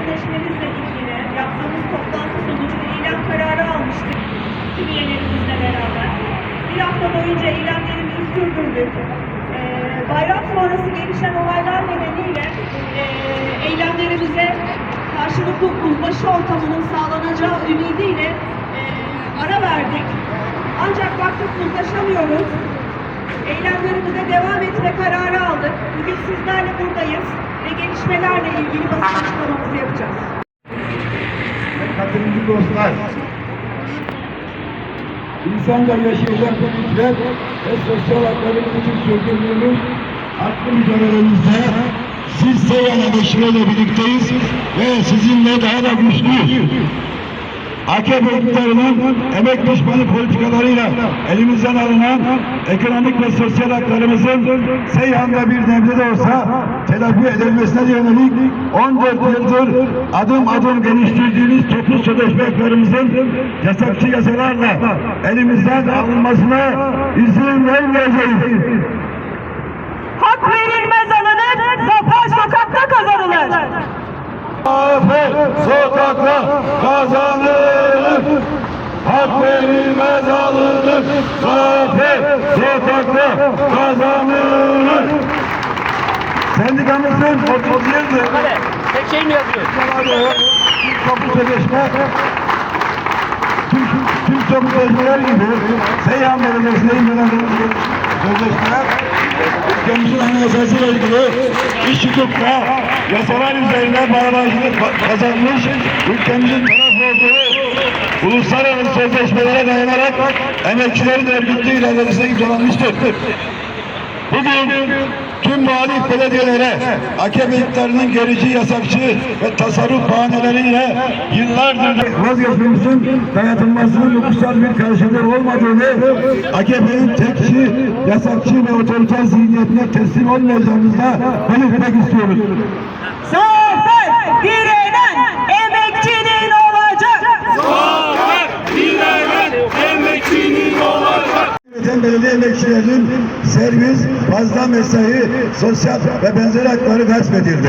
sözleşmemizle ilgili yaptığımız toplantı sonucu eylem kararı almıştık. Tüm üyelerimizle beraber. Bir hafta boyunca eylemlerimizi sürdürdük. Ee, bayram sonrası gelişen olaylar nedeniyle e, eylemlerimize karşılıklı uzlaşı ortamının sağlanacağı ümidiyle e, ara verdik. Ancak baktık uzlaşamıyoruz. Eylemlerimize devam etme kararı aldık. Bugün sizlerle buradayız ve gelişmelerle ilgili basın açıklamamızı yapacağız. Katılımcı dostlar, insanca yaşayacak hükümet ve sosyal haklarımız için sürdürdüğümüz haklı mücadelemizde siz Seyhan Adeşire'yle birlikteyiz ve sizinle daha da güçlüyüz. AKP iktidarının emek düşmanı politikalarıyla elimizden alınan ekonomik ve sosyal haklarımızın Seyhan'da bir nebze de olsa telafi edilmesine yönelik 14 yıldır adım adım geliştirdiğimiz toplu sözleşme haklarımızın yasakçı yasalarla elimizden alınmasına izin vermeyeceğiz. Hak verilmez alınır, zafer sokakta kazanılır. Zafer sokakta kazanılır. Hak verilmez alınır. Zafer sokakta kazanılır. Sendikamızın 30 yıldır Tek şey mi yazıyor? Toplu sözleşme tüm, tüm toplu sözleşmeler gibi Seyhan Belediyesi'ne imzaladığımız sözleşmeler ülkemizin anayasasıyla ilgili iş hukukla yasalar üzerine bağlacılık kazanmış ülkemizin taraf olduğu uluslararası sözleşmelere dayanarak emekçilerin örgütlü iradesine imzalanmıştır. Bugün tüm muhalif belediyelere AKP iktidarının gerici, yasakçı ve tasarruf bahaneleriyle yıllardır vazgeçmemizin dayatılmasının hukuksal bir karşılığı olmadığını AKP'nin tekçi, yasakçı ve otoriter zihniyetine teslim olmayacağımızda belirtmek istiyoruz. Zafer direnen emekçinin olacak. Yöneten belediye emekçilerinin servis, fazla mesai, sosyal ve benzeri hakları gasp edildi.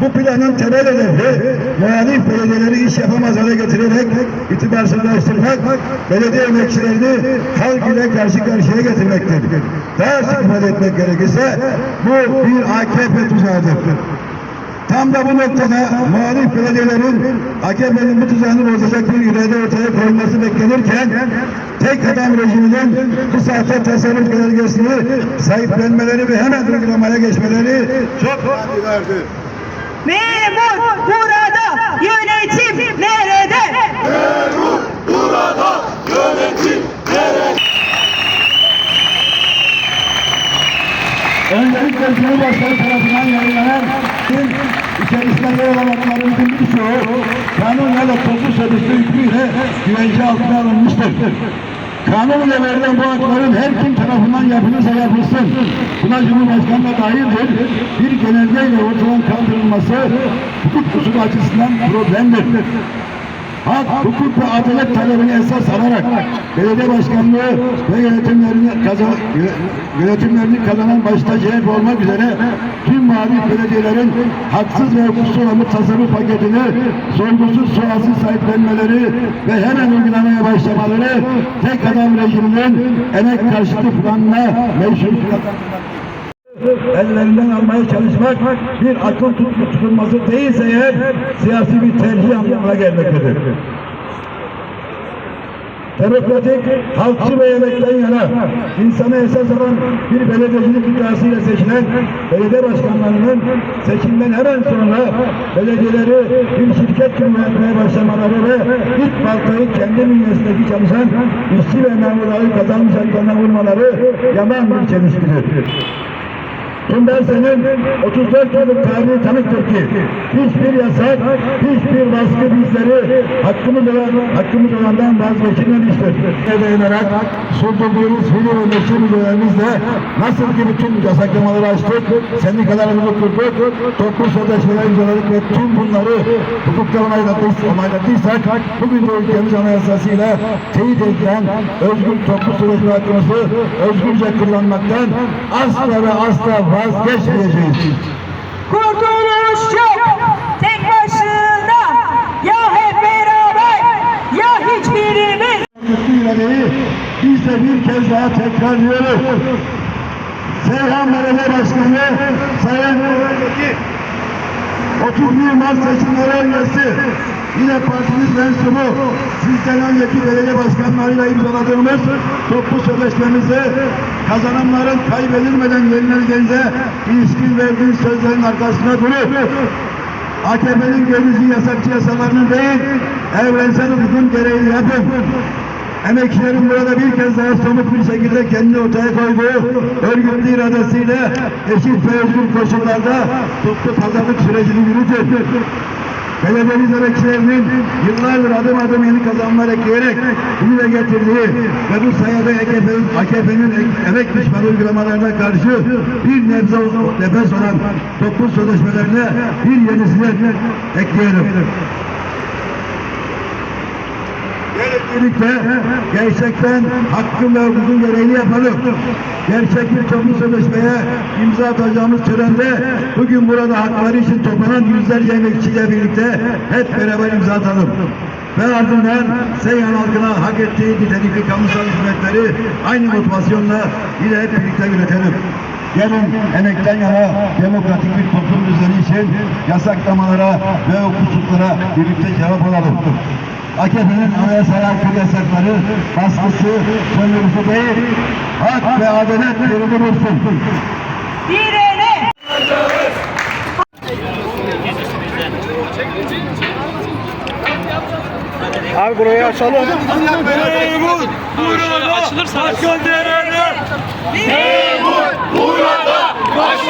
Bu planın temel hedefi muhalif belediyeleri iş yapamaz hale getirerek itibarsızlaştırmak, belediye emekçilerini halk ile karşı karşıya getirmektir. Daha ifade etmek gerekirse bu bir AKP tuzağıdır. Tam da bu noktada muhalif belediyelerin AKP'nin bu tuzağını bozacak bir irade ortaya koyması beklenirken tek adam rejiminin bu sahte tasarruf genelgesini sahiplenmeleri ve hemen uygulamaya geçmeleri çok verdi. Memur burada, yönetim nerede? Öncelikle Cumhurbaşkanı tarafından yayınlanan içerisinde yer alan haklarımızın birçoğu kanun ya da toplu sözleşme hükmüyle güvence altına alınmıştır. Kanun ile verilen bu hakların her kim tarafından yapılırsa yapılsın, buna Cumhurbaşkanı da dahildir, bir genelgeyle ortadan kaldırılması hukuk usulü açısından problemdir. Hak, hukuk ve adalet talebini esas alarak belediye başkanlığı ve yönetimlerini kazan, yönetimlerini kazanan başta CHP olmak üzere tüm muhalif belediyelerin haksız ve hukuksuz olan tasarruf paketini sorgusuz sualsiz sahiplenmeleri ve hemen uygulamaya başlamaları tek adam rejiminin emek karşıtı planına meşru ellerinden almaya çalışmak bir akıl tut- tutulması değilse eğer siyasi bir tercih anlamına gelmektedir. Demokratik, halkçı ve yemekten yana insanı esas alan bir belediyecilik iddiasıyla seçilen belediye başkanlarının seçimden hemen sonra belediyeleri bir şirket gibi yönetmeye başlamaları ve ilk baltayı kendi bünyesindeki çalışan işçi ve memurları kazanmış haklarına vurmaları yaman bir çelişkidir. Bundan senin 34 yıllık tarihi tanıktır ki hiçbir yasak, hiçbir baskı bizleri hakkımız olan, hakkımız olandan vazgeçirmemiştir. Ne dayanarak sürdürdüğümüz fiili ve meşru mücadelemizle nasıl ki bütün yasaklamaları açtık, sendikalarımızı kurduk, toplu sözleşmeler imzaladık ve tüm bunları hukukta onayladıysak, bugün de ülkemiz anayasasıyla teyit edilen özgür toplu sözleşme hakkımızı özgürce kullanmaktan asla ve asla vazgeçmeyeceğiz. Kurtuluş yok tek başına ya hep beraber ya hiçbirimiz. Yönetmeyi biz de bir kez daha tekrarlıyoruz. Seyhan Belediye Başkanı Sayın 31 Mart seçimleri yine partimiz mensubu sizden önceki belediye başkanlarıyla imzaladığımız toplu sözleşmemizi kazananların kaybedilmeden yenileceğinize ilişkin verdiğiniz sözlerin arkasında durup AKP'nin görücü yasakçı yasalarının değil evrensel hukukun gereğini yapın. Emekçilerin burada bir kez daha somut bir şekilde kendini ortaya koyduğu örgütlü iradesiyle eşit ve özgür koşullarda toplu pazarlık sürecini yürütür. Belediyemiz emekçilerinin yıllardır adım adım yeni kazanımlar ekleyerek bugüne getirdiği ve bu sayede AKP'nin AKP'nin emek düşmanı uygulamalarına karşı bir nebze nefes olan toplu sözleşmelerine bir yenisini ekleyelim. Birlikte gerçekten hakkın ve hukukun gereğini yapalım. Gerçek bir toplu sözleşmeye imza atacağımız törende bugün burada hakları için toplanan yüzlerce emekçiyle birlikte hep beraber imza atalım. Ve ardından Seyhan halkına hak ettiği nitelikli kamusal hizmetleri aynı motivasyonla yine hep birlikte üretelim. Gelin emekten yana demokratik bir toplum düzeni için yasaklamalara ve hukuksuzlara birlikte cevap alalım. AKP'nin anayasal aykırı yasakları baskısı sömürüsü değil, hak ve adalet yerini bulsun. Direne! Abi burayı açalım. Memur burada başkan nerede? Memur burada başkan